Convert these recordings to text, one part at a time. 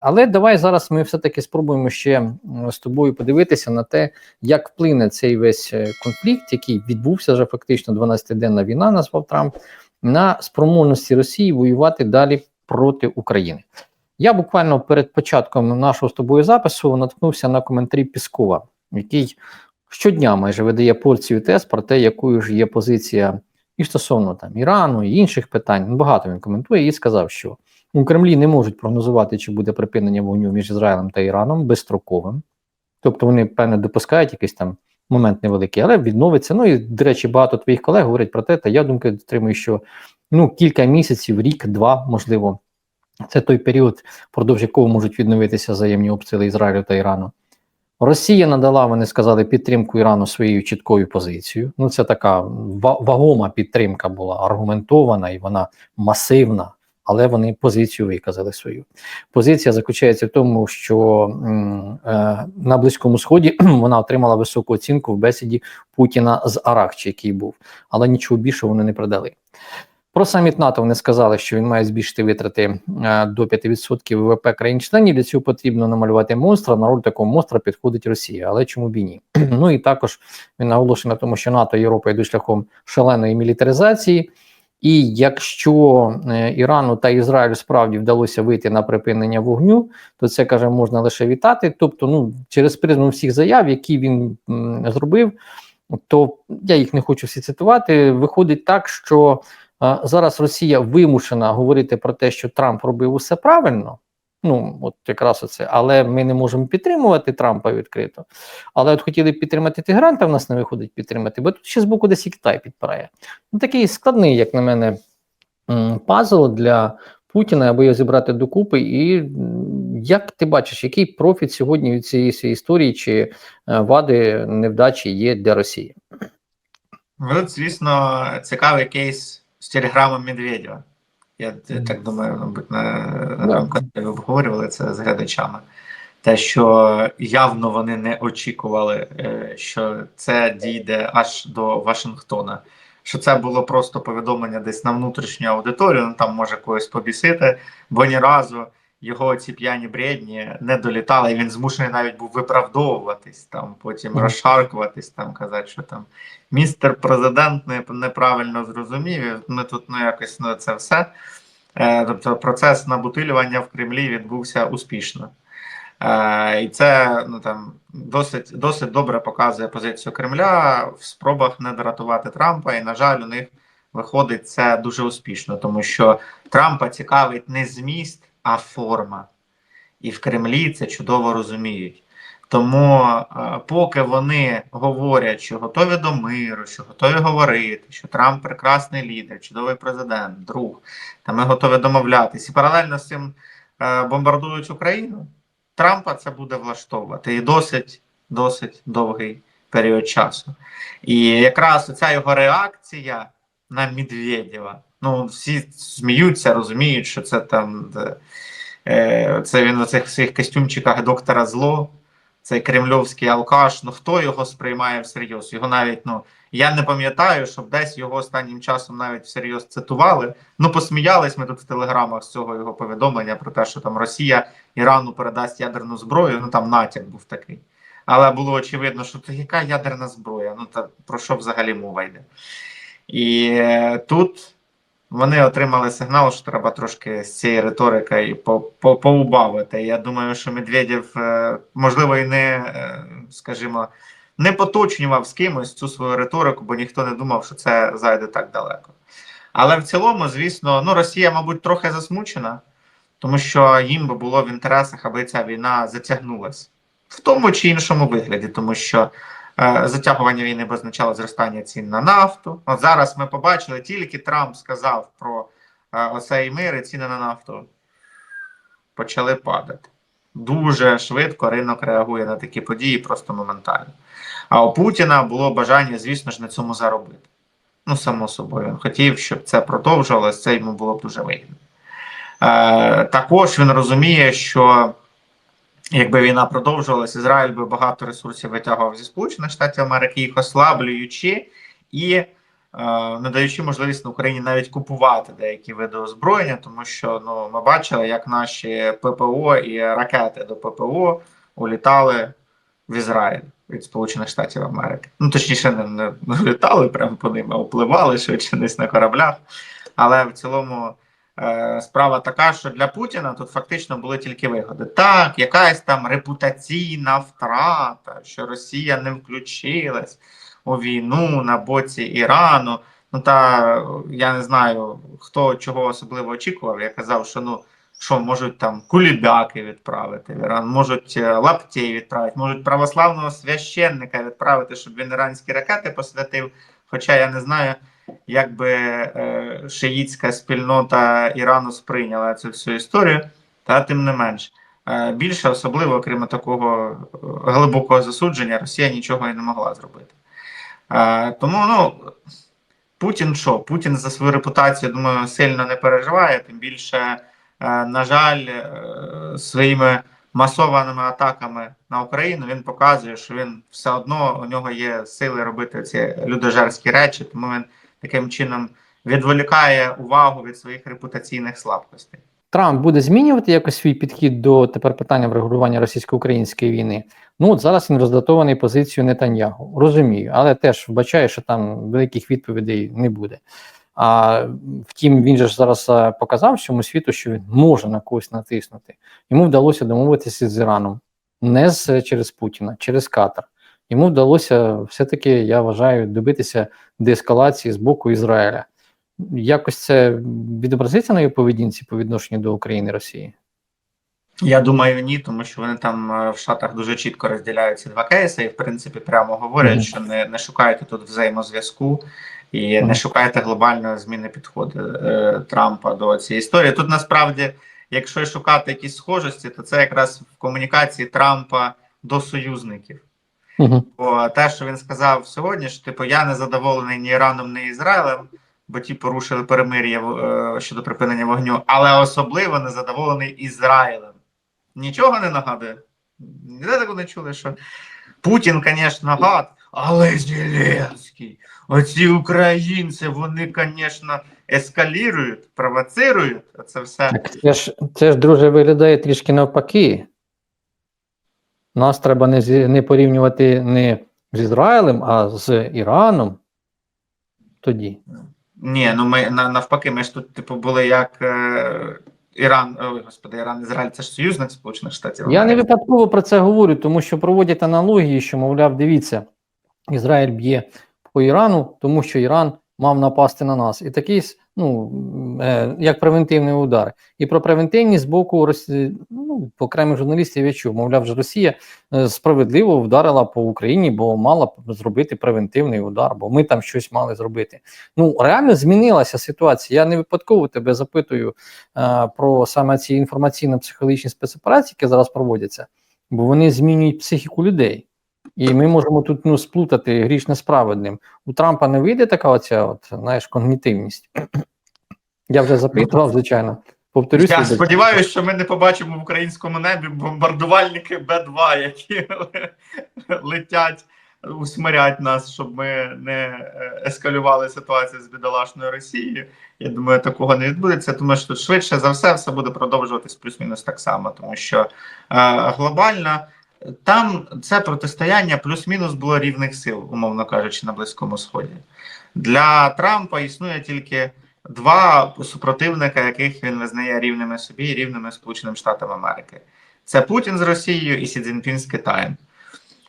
Але давай зараз ми все-таки спробуємо ще з тобою подивитися на те, як вплине цей весь е, конфлікт, який відбувся вже фактично 12-денна війна, назвав Трамп, на спроможності Росії воювати далі проти України. Я буквально перед початком нашого з тобою запису наткнувся на коментарі Піскова, який щодня майже видає порцію тез про те, якою ж є позиція і стосовно там Ірану і інших питань. Багато він коментує і сказав, що у Кремлі не можуть прогнозувати, чи буде припинення вогню між Ізраїлем та Іраном безстроковим. Тобто вони, певне, допускають якийсь там момент невеликий, але відновиться. Ну і, до речі, багато твоїх колег говорять про те, та я думки дотримую, що ну, кілька місяців, рік, два, можливо, це той період, впродовж якого можуть відновитися взаємні обстріли Ізраїлю та Ірану. Росія надала, вони сказали, підтримку Ірану своєю чіткою позицією. Ну, це така вагома підтримка була аргументована і вона масивна, але вони позицію виказали свою. Позиція заключається в тому, що е, на Близькому Сході вона отримала високу оцінку в бесіді Путіна з Аракчі, який був, але нічого більше вони не продали. Про саміт НАТО вони сказали, що він має збільшити витрати е, до 5% ВВП країн-членів. Для цього потрібно намалювати монстра. На роль такого монстра підходить Росія, але чому б і ні? ну і також він наголошує на тому, що НАТО і Європа йдуть шляхом шаленої мілітаризації. І якщо е, Ірану та Ізраїлю справді вдалося вийти на припинення вогню, то це каже можна лише вітати. Тобто, ну через призму всіх заяв, які він м, зробив, то я їх не хочу всі цитувати. Виходить так, що а, зараз Росія вимушена говорити про те, що Трамп робив усе правильно. Ну, от якраз оце, але ми не можемо підтримувати Трампа відкрито. Але от хотіли підтримати Тигранта, в нас не виходить підтримати, бо тут ще з боку десь і Китай підпирає. Ну, такий складний, як на мене, пазл для Путіна, аби його зібрати докупи. І як ти бачиш, який профіт сьогодні від цієї історії чи е, вади невдачі є для Росії? Ну, звісно, цікавий кейс з телеграмом Медведєва. Я так думаю, мабуть, на, на ви обговорювали це з глядачами. Те, що явно вони не очікували, е, що це дійде аж до Вашингтона. Що це було просто повідомлення десь на внутрішню аудиторію, ну там може когось побісити, бо ні разу його ці п'яні бредні не долітали, і він змушений навіть був виправдовуватись, там потім розшаркуватись, там казати, що там містер президент не, неправильно зрозумів. Ми тут ну якось ну, це все. Е, тобто процес набутилювання в Кремлі відбувся успішно. Е, і це ну там досить досить добре показує позицію Кремля в спробах не дратувати Трампа. І, на жаль, у них виходить це дуже успішно, тому що Трампа цікавить не зміст, а форма. І в Кремлі це чудово розуміють. Тому, е, поки вони говорять, що готові до миру, що готові говорити, що Трамп прекрасний лідер, чудовий президент, друг, та ми готові домовлятись, і паралельно з цим е, бомбардують Україну, Трампа це буде влаштовувати і досить, досить довгий період часу. І якраз ця його реакція на Медведєва, ну всі сміються, розуміють, що це там. де, е, Це він у цих своїх костюмчиках доктора зло, цей кремльовський алкаш. Ну хто його сприймає всерйоз? Його навіть ну я не пам'ятаю, щоб десь його останнім часом навіть всерйоз цитували. Ну посміялись ми тут в телеграмах з цього його повідомлення про те, що там Росія Ірану передасть ядерну зброю. Ну там натяк був такий. Але було очевидно, що то яка ядерна зброя? Ну та про що взагалі мова йде? І е, тут вони отримали сигнал, що треба трошки з цієї риторики по, по, поубавити. Я думаю, що Медведєв, е, можливо, і не, е, скажімо, не поточнював з кимось цю свою риторику, бо ніхто не думав, що це зайде так далеко. Але в цілому, звісно, ну Росія, мабуть, трохи засмучена, тому що їм би було в інтересах, аби ця війна затягнулася в тому чи іншому вигляді, тому що затягування війни б означало зростання цін на нафту. От зараз ми побачили, тільки Трамп сказав про е, оцей мир, і ціни на нафту почали падати. Дуже швидко ринок реагує на такі події, просто моментально. А у Путіна було бажання, звісно ж, на цьому заробити. Ну, само собою, він хотів, щоб це продовжувалося, це йому було б дуже вигідно. Е, також він розуміє, що якби війна продовжувалася, Ізраїль би багато ресурсів витягував зі Сполучених Штатів Америки, їх ослаблюючи і не даючи можливість на Україні навіть купувати деякі види озброєння, тому що ну ми бачили, як наші ППО і ракети до ППО улітали в Ізраїль від Сполучених Штатів Америки. Ну точніше, не, не, не літали прямо по ним, а впливали швидше десь на кораблях. Але в цілому е, справа така, що для Путіна тут фактично були тільки вигоди. Так, якась там репутаційна втрата, що Росія не включилась у війну на боці Ірану. Ну та я не знаю, хто чого особливо очікував. Я казав, що ну що можуть там кулібяки відправити в Іран, можуть е, лаптей відправити, можуть православного священника відправити, щоб він іранські ракети посвятив. Хоча я не знаю, як би е, шиїцька спільнота Ірану сприйняла цю всю історію, та тим не менш. Е, більше, особливо, окрім такого е, глибокого засудження, Росія нічого і не могла зробити. Тому ну, Путін що? Путін за свою репутацію, думаю, сильно не переживає, тим більше, на жаль, своїми масованими атаками на Україну він показує, що він все одно у нього є сили робити ці людожерські речі, тому він таким чином відволікає увагу від своїх репутаційних слабкостей. Трамп буде змінювати якось свій підхід до тепер питання врегулювання російсько-української війни. Ну от зараз він роздатований позицією Нетаньягу. Розумію, але теж вбачаю, що там великих відповідей не буде. А втім, він же ж зараз е, показав всьому світу, що він може на когось натиснути. Йому вдалося домовитися з Іраном не з через Путіна, через Катар. Йому вдалося все-таки, я вважаю, добитися деескалації з боку Ізраїля. Якось це відобразиться на його поведінці по відношенню до України і Росії? Я думаю, ні, тому що вони там е, в Штатах дуже чітко розділяють ці два кейси, і в принципі прямо говорять, Мгм. що не, не шукайте тут взаємозв'язку і Мгм. не шукайте глобальної зміни підходу е, Трампа до цієї історії. Тут насправді, якщо шукати якісь схожості, то це якраз в комунікації Трампа до союзників. Угу. Бо те, що він сказав сьогодні, що типу я не задоволений ні Іраном, ні Ізраїлем, бо ті порушили перемир'я е, щодо припинення вогню, але особливо не задоволений Ізраїлем. Нічого не нагадує. Ніде такого не чули, що Путін, звісно, гад, але Зеленський, оці українці, вони, звісно, ескалірують, провоцирують. Це все. Так це ж, це ж, друже, виглядає трішки навпаки. Нас треба не, зі- не порівнювати не з Ізраїлем, а з Іраном. Тоді. Ні, ну ми навпаки, ми ж тут, типу, були як е, Іран, ой, господи, Іран, Ізраїль, це ж союзник Сполучених Штатів. Я не випадково про це говорю, тому що проводять аналогії, що, мовляв, дивіться, Ізраїль б'є по Ірану, тому що Іран мав напасти на нас. І такий, ну, е, як превентивний удар. І про превентивність з боку Росії, ну, окремих журналістів я чув, мовляв, що Росія е, справедливо вдарила по Україні, бо мала зробити превентивний удар, бо ми там щось мали зробити. Ну, реально змінилася ситуація. Я не випадково тебе запитую е, про саме ці інформаційно-психологічні спецоперації, які зараз проводяться, бо вони змінюють психіку людей. І ми можемо тут ну, сплутати грішне з праведним. У Трампа не вийде така оця, от, знаєш, когнітивність. Я вже запитував, звичайно. Повторюся. Я сподіваюся, що ми не побачимо в українському небі бомбардувальники Б-2, які летять, усмирять нас, щоб ми не е, ескалювали ситуацію з бідолашною Росією. Я думаю, такого не відбудеться, тому що швидше за все все буде продовжуватись плюс-мінус так само, тому що е, глобально там це протистояння плюс-мінус було рівних сил, умовно кажучи, на Близькому Сході. Для Трампа існує тільки два супротивника, яких він визнає рівними собі і рівними Сполученим Штатам Америки. Це Путін з Росією і Сі Цзіньпін з Китаєм.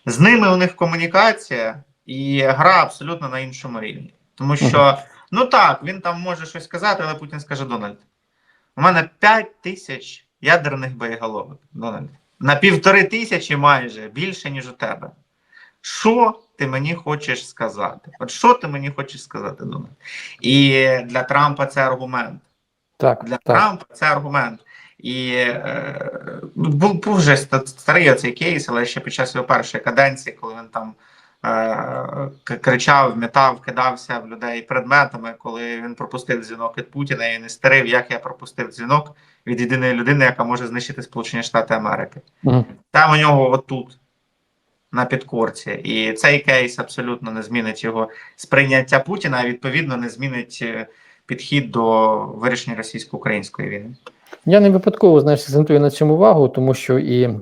З ними у них комунікація і гра абсолютно на іншому рівні. Тому що, ну так, він там може щось сказати, але Путін скаже: Дональд, у мене 5 тисяч ядерних боєголовок, Дональд. На півтори тисячі майже більше, ніж у тебе. Що ти мені хочеш сказати? От що ти мені хочеш сказати, думаю? І для Трампа це аргумент. Так, Для так. Трампа це аргумент. І е, був, був вже старий оцей кейс, але ще під час його першої каденції, коли він там кричав, метав, кидався в людей предметами, коли він пропустив дзвінок від Путіна і не старив, як я пропустив дзвінок від єдиної людини, яка може знищити Сполучені Штати Америки. Мгм. Там у нього отут. на підкорці, і цей кейс абсолютно не змінить його сприйняття Путіна, а відповідно не змінить е, підхід до вирішення російсько-української війни. Я не випадково знаєш, акцентую на цьому увагу, тому що і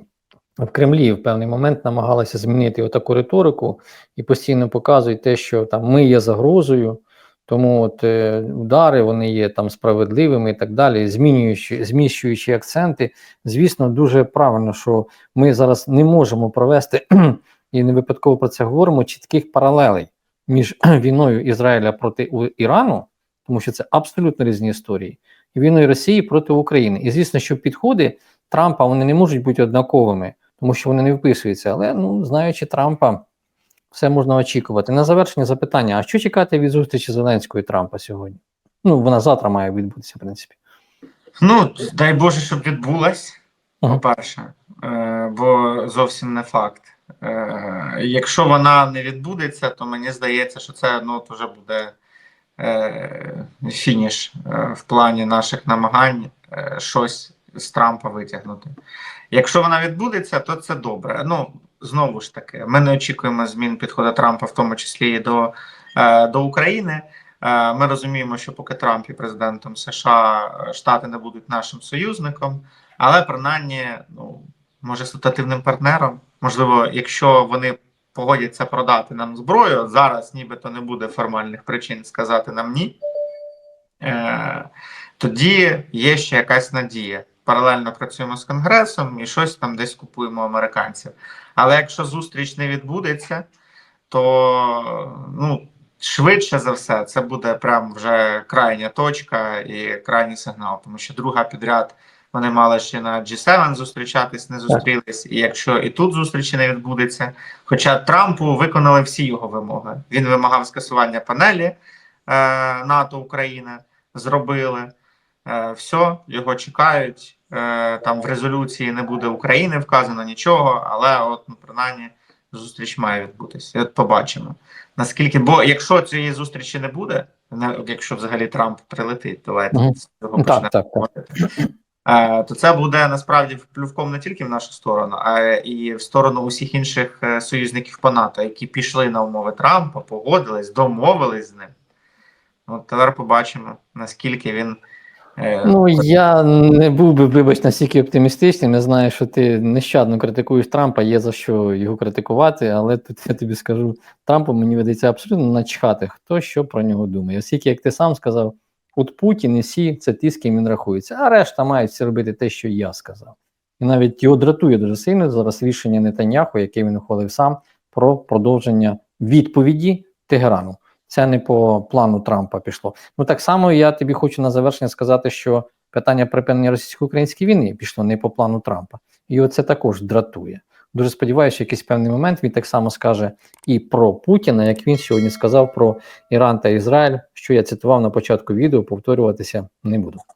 в Кремлі в певний момент намагалися змінити отаку риторику і постійно показують те, що там ми є загрозою, тому от е, удари вони є там справедливими і так далі, змінюючи, зміщуючи акценти. Звісно, дуже правильно, що ми зараз не можемо провести і не випадково про це говоримо чітких паралелей між війною Ізраїля проти Ірану, тому що це абсолютно різні історії і війною Росії проти України. І звісно, що підходи Трампа вони не можуть бути однаковими, тому що вони не вписуються. Але ну, знаючи Трампа, все можна очікувати. На завершення запитання: а що чекати від зустрічі Зеленського і Трампа сьогодні? Ну, вона завтра має відбутися, в принципі. Ну, дай Боже, щоб відбулась, Ага. по-перше, е, бо зовсім не факт. Е, Якщо вона не відбудеться, то мені здається, що це ну, уже буде е, фініш е, в плані наших намагань е, щось з Трампа витягнути. Якщо вона відбудеться, то це добре. Ну, знову ж таки, ми не очікуємо змін підходу Трампа, в тому числі і до, е, до України. Е, Ми розуміємо, що поки Трамп є президентом США, е, Штати не будуть нашим союзником, але принаймні, ну може ситуативним партнером. Можливо, якщо вони погодяться продати нам зброю, зараз нібито не буде формальних причин сказати нам ні. Тоді є ще якась надія. Паралельно працюємо з конгресом і щось там десь купуємо американців. Але якщо зустріч не відбудеться, то ну швидше за все це буде прям вже крайня точка і крайній сигнал, тому що друга підряд вони мали ще на G7 зустрічатись, не зустрілись. І якщо і тут зустрічі не відбудеться, хоча Трампу виконали всі його вимоги. Він вимагав скасування панелі е, НАТО Україна, зробили. Е, все, його чекають. Е, там в резолюції не буде України вказано нічого, але от ну, принаймні зустріч має відбутися. І От побачимо. Наскільки, бо якщо цієї зустрічі не буде, не- якщо взагалі Трамп прилетить, давайте Мгм. з цього почнемо Так, так, так. Е, то це буде насправді плювком не тільки в нашу сторону, а і в сторону усіх інших союзників по НАТО, які пішли на умови Трампа, погодились, домовились з ним. От тепер побачимо, наскільки він. Е, Ну я не був би, вибач, настільки оптимістичним. Я знаю, що ти нещадно критикуєш Трампа, є за що його критикувати, але тут я тобі скажу, Трампу мені видається абсолютно начхати, хто що про нього думає. Оскільки, як ти сам сказав, от Путін і всі це ті, з ким він рахується, а решта мають всі робити те, що я сказав. І навіть його дратує дуже сильно зараз рішення Нетаньяху, яке він ухвалив сам, про продовження відповіді Тегерану. Це не по плану Трампа пішло. Ну так само я тобі хочу на завершення сказати, що питання припинення російсько-української війни пішло не по плану Трампа. І оце також дратує. Дуже сподіваюся, що якийсь певний момент він так само скаже і про Путіна, як він сьогодні сказав про Іран та Ізраїль, що я цитував на початку відео, повторюватися не буду.